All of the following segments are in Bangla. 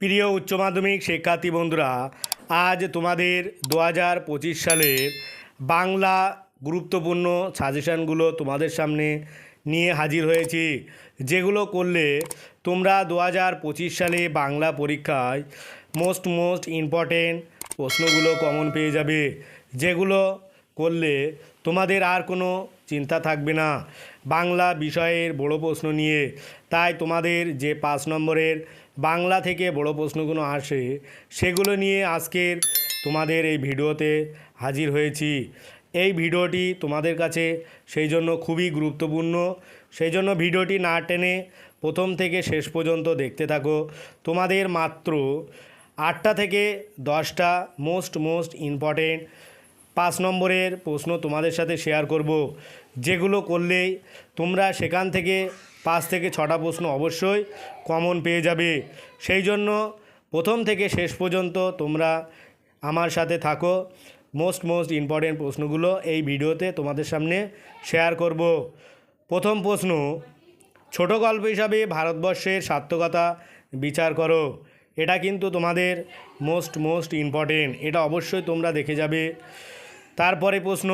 প্রিয় উচ্চ মাধ্যমিক শিক্ষার্থী বন্ধুরা, আজ তোমাদের দু হাজার পঁচিশ সালের বাংলা গুরুত্বপূর্ণ সাজেশানগুলো তোমাদের সামনে নিয়ে হাজির হয়েছি, যেগুলো করলে তোমরা দু হাজার পঁচিশ সালে বাংলা পরীক্ষায় মোস্ট মোস্ট ইম্পর্টেন্ট প্রশ্নগুলো কমন পেয়ে যাবে, যেগুলো করলে তোমাদের আর কোনো চিন্তা থাকবে না। বাংলা বিষয়ের বড় প্রশ্ন নিয়ে। তাই তোমাদের যে পাঁচ নম্বরের বাংলা থেকে বড় প্রশ্নগুলো আসে, সেগুলো নিয়ে আজকের তোমাদের এই ভিডিওতে হাজির হয়েছি। এই ভিডিওটি তোমাদের কাছে সেই জন্য খুবই গুরুত্বপূর্ণ। সেই জন্য ভিডিওটি না টেনে প্রথম থেকে শেষ পর্যন্ত দেখতে থাকো। তোমাদের মাত্র আটটা থেকে দশটা মোস্ট মোস্ট ইম্পর্টেন্ট পাঁচ নম্বরের প্রশ্ন তোমাদের সাথে শেয়ার করব। যেগুলো করলেই তোমরা সেখান থেকে পাঁচ থেকে ছটা প্রশ্ন অবশ্যই কমন পেয়ে যাবে। সেই জন্য প্রথম থেকে শেষ পর্যন্ত তোমরা আমার সাথে থাকো। মোস্ট মোস্ট ইম্পর্টেন্ট প্রশ্নগুলো এই ভিডিওতে তোমাদের সামনে শেয়ার করব। প্রথম প্রশ্ন, ছোট গল্প হিসাবে ভারতবর্ষের সার্থকতা বিচার করো। এটা কিন্তু তোমাদের মোস্ট মোস্ট ইম্পর্টেন্ট, এটা অবশ্যই তোমরা দেখে যাবে। তারপরে প্রশ্ন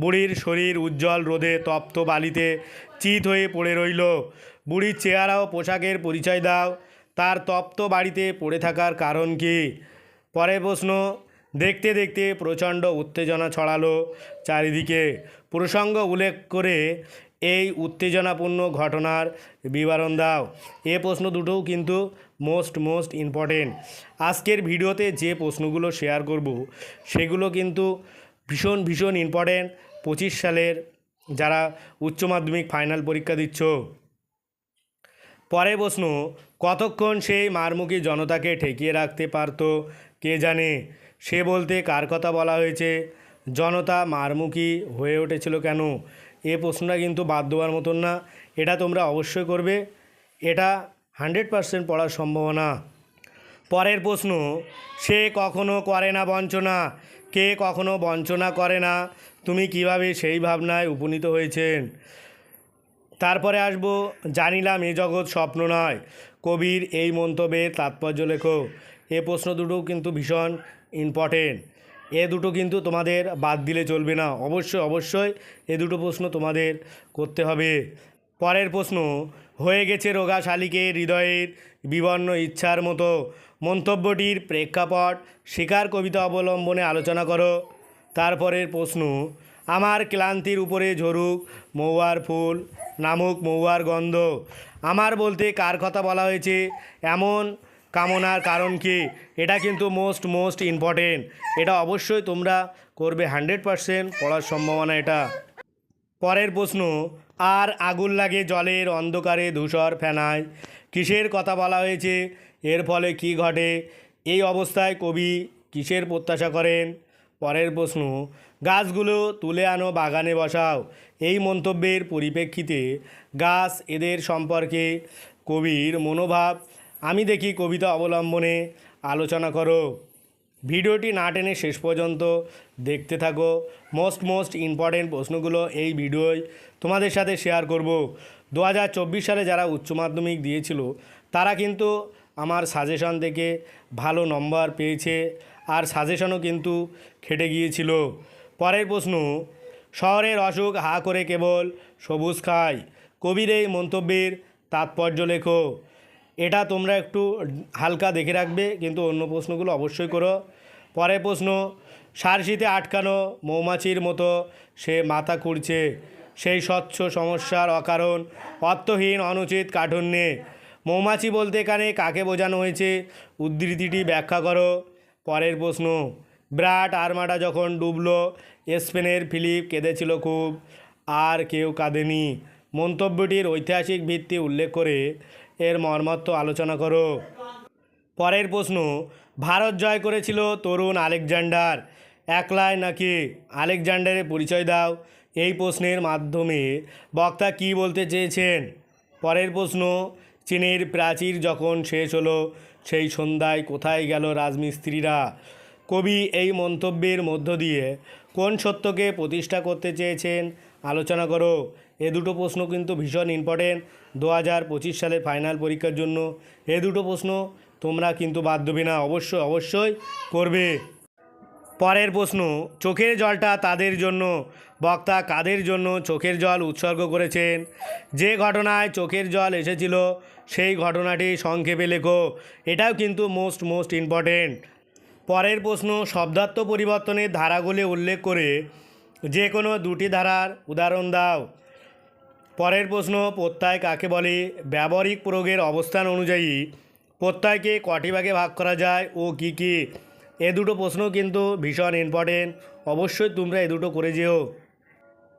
বুড়ির শরীর উজ্জ্বল রোদে তপ্ত বালিতে চিত হয়ে পড়ে রইল। বুড়ির চেহারা ও পোশাকের পরিচয় দাও। তার তপ্ত বাড়িতে পড়ে থাকার কারণ কি? পরের প্রশ্ন। দেখতে দেখতে প্রচণ্ড উত্তেজনা ছড়ালো চারিদিকে। প্রসঙ্গ উল্লেখ করে এই উত্তেজনাপূর্ণ ঘটনার বিবরণ দাও। এ প্রশ্ন দুটোও কিন্তু মোস্ট মোস্ট ইম্পর্টেন্ট। আজকের ভিডিওতে যে প্রশ্নগুলো শেয়ার করব, সেগুলো কিন্তু ভীষণ ভীষণ ইম্পর্টেন্ট পঁচিশ সালের যারা উচ্চ মাধ্যমিক ফাইনাল পরীক্ষা দিচ্ছ। পরে প্রশ্ন, কতক্ষণ সেই মারমুখী জনতাকে ঠেকিয়ে রাখতে পারত? কে জানে? সে বলতে কার কথা বলা হয়েছে? জনতা মারমুখী হয়ে উঠেছিল কেন? এ প্রশ্নটা কিন্তু বাদ দেওয়ার মতন না। এটা তোমরা অবশ্যই করবে। এটা হান্ড্রেড পারসেন্ট পড়ার সম্ভাবনা। পরের প্রশ্ন, সে কখনো করে না বঞ্চনা। কে কখনো বঞ্চনা করে না? তুমি কীভাবে সেই ভাবনায় উপনীত হয়েছেন? তারপরে আসব, জানিলাম এ জগৎ স্বপ্ন নয়। কবির এই মন্তব্যের তাৎপর্য লেখো। এ প্রশ্ন দুটো কিন্তু ভীষণ ইম্পর্টেন্ট এ দুটো কিন্তু তোমাদের বাদ দিলে চলবে না। অবশ্যই অবশ্যই এ দুটো প্রশ্ন তোমাদের করতে হবে। পরের প্রশ্ন, হয়ে গেছে রোগা শালিকের হৃদয়ের বিবর্ণ ইচ্ছার মতো। মন্তব্যটির প্রেক্ষাপট শিকার কবিতা অবলম্বনে আলোচনা করো। তারপরের প্রশ্ন, আমার ক্লান্তির উপরে ঝরুক মৌয়ার ফুল, নামুক মৌয়ার গন্ধ। আমার বলতে কার কথা বলা হয়েছে? এমন কামনার কারণ কি? এটা কিন্তু মোস্ট মোস্ট ইম্পর্টেন্ট এটা অবশ্যই তোমরা করবে হান্ড্রেড পারসেন্ট, পড়ার সম্ভাবনা এটা। পরের প্রশ্ন, আর আগুন লাগে জলের অন্ধকারে ধূসর ফেনায়। কিসের কথা বলা হয়েছে? এর ফলে কি ঘটে? এই অবস্থায় কবি কিসের প্রত্যাশা করেন? পরের প্রশ্ন, গাছগুলো তুলে আনো বাগানে বসাও। এই মন্তব্যের পরিপ্রেক্ষিতে গাছ এদের সম্পর্কে কবির মনোভাব। আমি দেখি কবিতা অবলম্বনে আলোচনা করো। ভিডিওটি না টেনে শেষ পর্যন্ত দেখতে থাকো। মোস্ট মোস্ট ইম্পর্টেন্ট প্রশ্নগুলো এই ভিডিওয় তোমাদের সাথে শেয়ার করব। দু হাজার চব্বিশ সালে যারা উচ্চ মাধ্যমিক দিয়েছিল, তারা কিন্তু আমার সাজেশন থেকে ভালো নম্বর পেয়েছে আর সাজেশনও কিন্তু খেটে গিয়েছিল। পরের প্রশ্ন, শহরের অসুখ হা করে কেবল সবুজ খায় কবির এই মন্তব্যের তাৎপর্য লেখো। এটা তোমরা একটু হালকা দেখে রাখবে, কিন্তু অন্য প্রশ্নগুলো অবশ্যই করো। পরের প্রশ্ন সারশিতে আটকানো মৌমাছির মতো সে মাথা খুঁড়ছে সেই স্বচ্ছ সমস্যার অকারণ, অর্থহীন, অনুচিত কাঠুন্যে। মৌমাছি বলতে এখানে কাকে বোঝানো হয়েছে? উদ্ধৃতিটি ব্যাখ্যা করো। পরের প্রশ্ন, বিরাট আর্মাটা যখন ডুবলো, স্পেনের ফিলিপ কেঁদেছিল খুব, আর কেউ কাঁদেনি। মন্তব্যটির ঐতিহাসিক ভিত্তি উল্লেখ করে এর মর্মার্থ আলোচনা করো। পরের প্রশ্ন, ভারত জয় করেছিল তরুণ আলেকজান্ডার। একলাই নাকি আলেকজান্ডারের পরিচয় দাও? এই প্রশ্নের মাধ্যমে বক্তা কী বলতে চেয়েছেন? পরের প্রশ্ন, চীনের প্রাচীর যখন শেষ হলো, সেই সন্ধ্যায় কোথায় গেল রাজমিস্ত্রিরা? কবি এই মন্তব্যের মধ্য দিয়ে কোন সত্যকে প্রতিষ্ঠা করতে চেয়েছেন? আলোচনা করো। এ দুটো প্রশ্ন কিন্তু ভীষণ ইম্পর্টেন্ট দু হাজার পঁচিশ সালের ফাইনাল পরীক্ষার জন্য এ দুটো প্রশ্ন তোমরা কিন্তু বাদ না। অবশ্যই অবশ্যই করবে। পরের প্রশ্ন, চোখের জলটা তাদের জন্য, বক্তা কাদের জন্য চোখের জল উৎসর্গ করেছেন? যে ঘটনায় চোখের জল এসেছিল, সেই ঘটনাটি সংক্ষেপে লেখো। এটাও কিন্তু মোস্ট মোস্ট ইম্পর্টেন্ট পরের প্রশ্ন, শব্দার্থ পরিবর্তনের ধারাগুলি উল্লেখ করে যে কোনো দুটি ধারার উদাহরণ দাও। পরের প্রশ্ন, প্রত্যয় কাকে বলে? ব্যবহারিক প্রয়োগের অবস্থান অনুযায়ী প্রত্যয়কে কটি ভাগে ভাগ করা যায় ও কি কি? এ দুটো প্রশ্ন কিন্তু ভীষণ ইম্পর্টেন্ট অবশ্যই তোমরা এ দুটো করে যেও।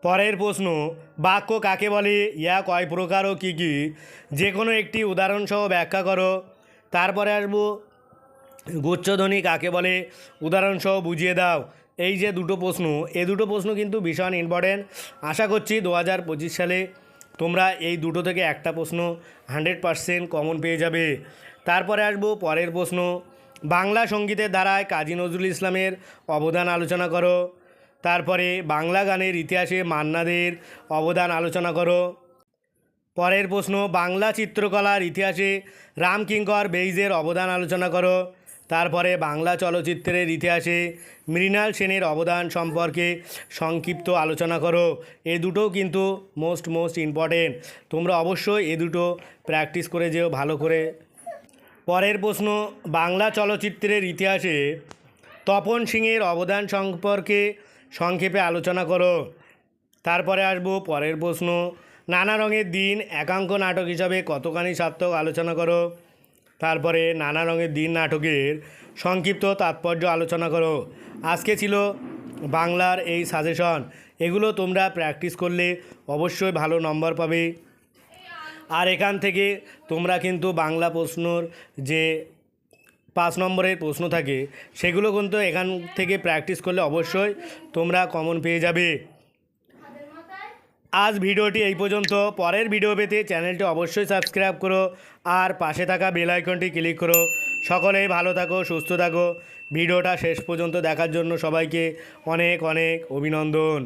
পরের প্রশ্ন, বাক্য কাকে বলে? ইয়া কয় প্রকার ও কী কী? যে কোনো একটি উদাহরণসহ ব্যাখ্যা করো। তারপরে আসব, গুচ্ছধ্বনি কাকে বলে? উদাহরণসহ বুঝিয়ে দাও। এই যে দুটো প্রশ্ন, এ দুটো প্রশ্ন কিন্তু ভীষণ ইম্পর্টেন্ট আশা করছি দু হাজার পঁচিশ সালে তোমরা এই দুটো থেকে একটা প্রশ্ন হান্ড্রেড পারসেন্ট কমন পেয়ে যাবে। তারপরে আসব পরের প্রশ্ন বাংলা সঙ্গীতের দ্বারায় কাজী নজরুল ইসলামের অবদান আলোচনা করো। তারপরে বাংলা গানের ইতিহাসে মান্নাদের অবদান আলোচনা করো। পরের প্রশ্ন, বাংলা চিত্রকলার ইতিহাসে রামকিঙ্কর বেইজের অবদান আলোচনা করো। তারপরে বাংলা চলচ্চিত্রের ইতিহাসে মৃণাল সেনের অবদান সম্পর্কে সংক্ষিপ্ত আলোচনা করো। এ দুটো কিন্তু মোস্ট মোস্ট ইম্পর্টেন্ট। তোমরা অবশ্যই এ দুটো প্র্যাকটিস করে যেও, ভালো করে পরের প্রশ্ন, বাংলা চলচ্চিত্রের ইতিহাসে তপন সিংয়ের অবদান সম্পর্কে সংক্ষেপে আলোচনা করো। তারপরে আসব পরের প্রশ্ন, নানা রঙের দিন একাঙ্ক নাটক হিসাবে কতখানি সার্থক আলোচনা করো? তারপরে নানা রঙের দিন নাটকের সংক্ষিপ্ত তাৎপর্য আলোচনা করো। আজকে ছিল বাংলার এই সাজেশন। এগুলো তোমরা প্র্যাকটিস করলে অবশ্যই ভালো নম্বর পাবে। আর এখান থেকে তোমরা কিন্তু বাংলা প্রশ্নর যে পাঁচ নম্বরের প্রশ্ন থাকে, সেগুলো কিন্তু এখান থেকে প্র্যাকটিস করলে অবশ্যই তোমরা কমন পেয়ে যাবে। আজ ভিডিওটি এই পর্যন্ত। পরের ভিডিও পেতে চ্যানেলটি অবশ্যই সাবস্ক্রাইব করো আর পাশে থাকা বেল আইকনটি ক্লিক করো। সকলেই ভালো থাকো, সুস্থ থাকো। ভিডিওটা শেষ পর্যন্ত দেখার জন্য সবাইকে অনেক অনেক অভিনন্দন।